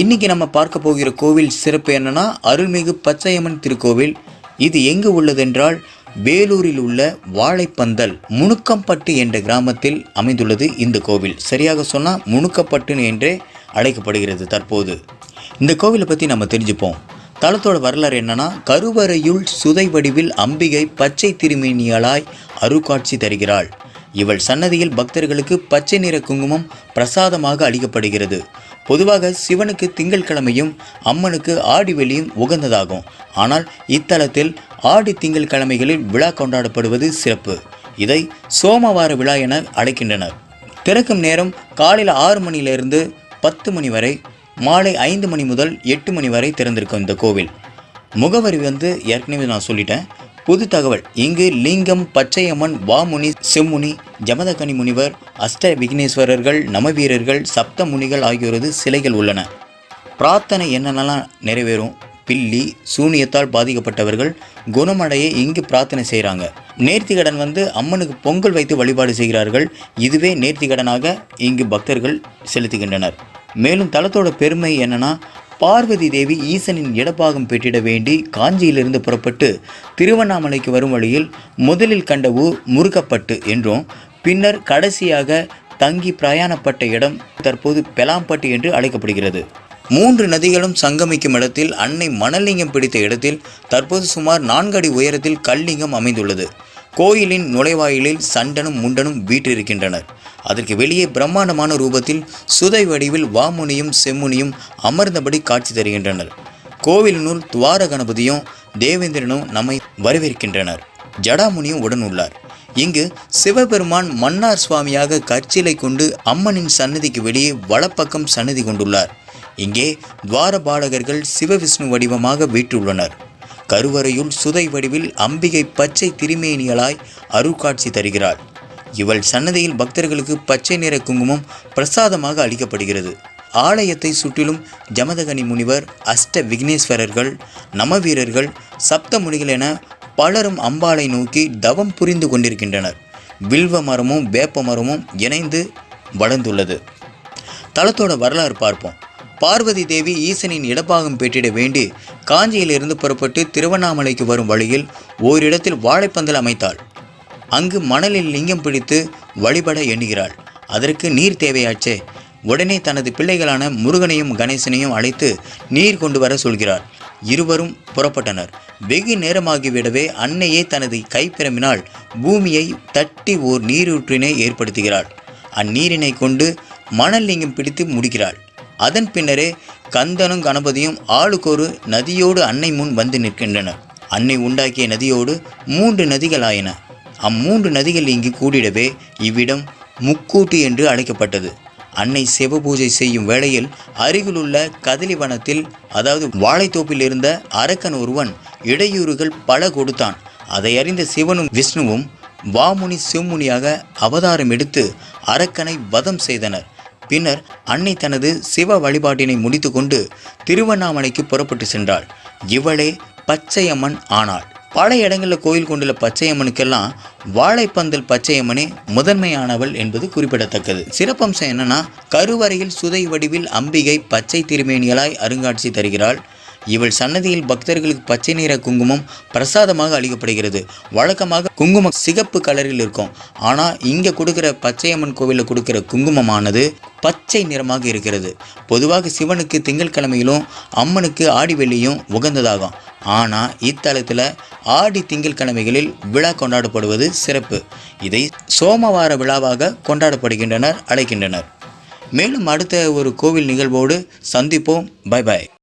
இன்னைக்கு நம்ம பார்க்க போகிற கோவில் சிறப்பு என்னன்னா அருள்மிகு பச்சையம்மன் திருக்கோவில். இது எங்கு உள்ளதென்றால் வேலூரில் உள்ள வாழைப்பந்தல் முணுக்கம்பட்டு என்ற கிராமத்தில் அமைந்துள்ளது இந்த கோவில். சரியாக சொன்னால் முணுக்கப்பட்டுன்னு என்றே அழைக்கப்படுகிறது தற்போது. இந்த கோவிலை பற்றி நம்ம தெரிஞ்சுப்போம். தளத்தோட வரலாறு என்னன்னா கருவறையுள் சுதை வடிவில் அம்பிகை பச்சை திருமேனியலாய் அருகாட்சி தருகிறாள். இவள் சன்னதியில் பக்தர்களுக்கு பச்சை நிற குங்குமம் பிரசாதமாக அளிக்கப்படுகிறது. பொதுவாக சிவனுக்கு திங்கட்கிழமையும் அம்மனுக்கு ஆடி வெளியும் உகந்ததாகும். ஆனால் இத்தலத்தில் ஆடி திங்கள் கிழமைகளில் விழா கொண்டாடப்படுவது சிறப்பு. இதை சோமவார விழா என அழைக்கின்றனர். திறக்கும் நேரம் காலையில் ஆறு மணியிலிருந்து பத்து மணி வரை மாலை ஐந்து மணி முதல் எட்டு மணி வரை திறந்திருக்கும் இந்த கோவில். முகவரி வந்து ஏற்கனவே நான் சொல்லிட்டேன். புது தகவல் இங்கு லிங்கம் பச்சையம்மன் வாமுனி செம்முனி ஜமதகனி முனிவர் அஷ்ட விக்னேஸ்வரர்கள் நமவீரர்கள் சப்த முனிகள் ஆகியோரது சிலைகள் உள்ளன. பிரார்த்தனை என்னென்னலாம் நிறைவேறும்? பில்லி சூனியத்தால் பாதிக்கப்பட்டவர்கள் குணமடைய இங்கு பிரார்த்தனை செய்கிறாங்க நேர்த்திக்கடன் வந்து அம்மனுக்கு பொங்கல் வைத்து வழிபாடு செய்கிறார்கள். இதுவே நேர்த்திக்கடனாக இங்கு பக்தர்கள் செலுத்துகின்றனர். மேலும் தலத்தோட பெருமை என்னென்னா பார்வதி தேவி ஈசனின் இடப்பாகம் பெற்றிட வேண்டி காஞ்சியிலிருந்து புறப்பட்டு திருவண்ணாமலைக்கு வரும் வழியில் முதலில் கண்ட ஊர் முருகப்பட்டு என்றும் பின்னர் கடைசியாக தங்கி பிரயாணப்பட்ட இடம் தற்போது பெலாம்பட்டு என்று அழைக்கப்படுகிறது. மூன்று நதிகளும் சங்கமிக்கும் இடத்தில் அன்னை மணலிங்கம் பிடித்த இடத்தில் தற்போது சுமார் நான்கு அடி உயரத்தில் கல்லிங்கம் அமைந்துள்ளது. கோயிலின் நுழைவாயிலில் சண்டனும் முண்டனும் வீற்றிருக்கின்றனர். அதற்கு வெளியே பிரம்மாண்டமான ரூபத்தில் சுதை வடிவில் வாமுனியும் செம்முனியும் அமர்ந்தபடி காட்சி தருகின்றனர். கோவிலினுள் துவார கணபதியும் தேவேந்திரனும் நம்மை வரவேற்கின்றனர். ஜடாமுனியும் உடன் உள்ளார். இங்கு சிவபெருமான் மன்னார் சுவாமியாக கற்சிலை கொண்டு அம்மனின் சன்னதிக்கு வெளியே வலப்பக்கம் சன்னதி கொண்டுள்ளார். இங்கே துவாரபாலகர்கள் சிவவிஷ்ணு வடிவமாக வீற்றுள்ளனர் கருவறையுள் சுதை வடிவில் அம்பிகை பச்சை திருமேனியலாய் அருட்காட்சி தருகிறாள் இவள் சன்னதியில் பக்தர்களுக்கு பச்சை நிற குங்குமம் பிரசாதமாக அளிக்கப்படுகிறது. ஆலயத்தை சுற்றிலும் ஜமதகனி முனிவர் அஷ்ட விக்னேஸ்வரர்கள் நமவீரர்கள் சப்தமுனிகள் என பலரும் அம்பாளை நோக்கி தவம் புரிந்து கொண்டிருக்கின்றனர். வில்வ மரமும் வேப்ப மரமும் இணைந்து வளர்ந்துள்ளது. தளத்தோட வரலாறு பார்ப்போம். பார்வதி தேவி ஈசனின் இடப்பாகம் பெற்றிட வேண்டி காஞ்சியிலிருந்து புறப்பட்டு திருவண்ணாமலைக்கு வரும் வழியில் ஓரிடத்தில் வாழைப்பந்தல் அமைத்தாள். அங்கு மணலில் லிங்கம் பிடித்து வழிபட எண்ணுகிறாள். அதற்கு நீர் தேவையாச்சே. உடனே தனது பிள்ளைகளான முருகனையும் கணேசனையும் அழைத்து நீர் கொண்டு வர சொல்கிறார். இருவரும் புறப்பட்டனர். வெகு நேரமாகிவிடவே அன்னையே தனது கைப்பிரமினால் பூமியை தட்டி ஓர் நீரூற்றினை ஏற்படுத்துகிறாள். அந்நீரினை கொண்டு மணல் லிங்கம் பிடித்து முடிக்கிறாள். அதன் பின்னரே கந்தனும் கணபதியும் ஆளுக்கொரு நதியோடு அன்னை முன் வந்து நிற்கின்றனர். அன்னை உண்டாக்கிய நதியோடு மூன்று நதிகளாயின. அம்மூன்று நதிகள் இங்கு கூடிடவே இவ்விடம் முக்கூட்டு என்று அழைக்கப்பட்டது. அன்னை சிவ பூஜை செய்யும் வேளையில் அருகிலுள்ள கதலி வனத்தில் அதாவது வாழைத்தோப்பில் இருந்த அரக்கன் ஒருவன் இடையூறுகள் பல கொடுத்தான். அதை அறிந்த சிவனும் விஷ்ணுவும் வாமுனி சிவமுனியாக அவதாரம் எடுத்து அரக்கனை வதம் செய்தனர். பின்னர் அன்னை தனது சிவ வழிபாட்டினை முடித்துக்கொண்டு திருவண்ணாமலைக்கு புறப்பட்டு சென்றாள். இவளே பச்சையம்மன் ஆனாள். பல இடங்களில் கோயில் கொண்டுள்ள பச்சையம்மனுக்கெல்லாம் வாழைப்பந்தல் பச்சையம்மனே முதன்மையானவள் என்பது குறிப்பிடத்தக்கது. சிறப்பம்சம் என்னன்னா கருவறையில் சுதை வடிவில் அம்பிகை பச்சை திருமேனிகளாய் அருங்காட்சி தருகிறாள். இவள் சன்னதியில் பக்தர்களுக்கு பச்சை நிற குங்குமம் பிரசாதமாக அளிக்கப்படுகிறது. வழக்கமாக குங்குமம் சிகப்பு கலரில் இருக்கும். ஆனால் இங்கே கொடுக்குற பச்சையம்மன் கோவிலில் கொடுக்குற குங்குமமானது பச்சை நிறமாக இருக்கிறது. பொதுவாக சிவனுக்கு திங்கட்கிழமையிலும் அம்மனுக்கு ஆடி வெள்ளியும் உகந்ததாகும். ஆனால் இத்தலத்தில் ஆடி திங்கட்கிழமைகளில் விழா கொண்டாடப்படுவது சிறப்பு. இதை சோமவார விழாவாக கொண்டாடப்படுகின்றனர் அழைக்கின்றனர். மேலும் அடுத்த ஒரு கோவில் நிகழ்வோடு சந்திப்போம். Bye bye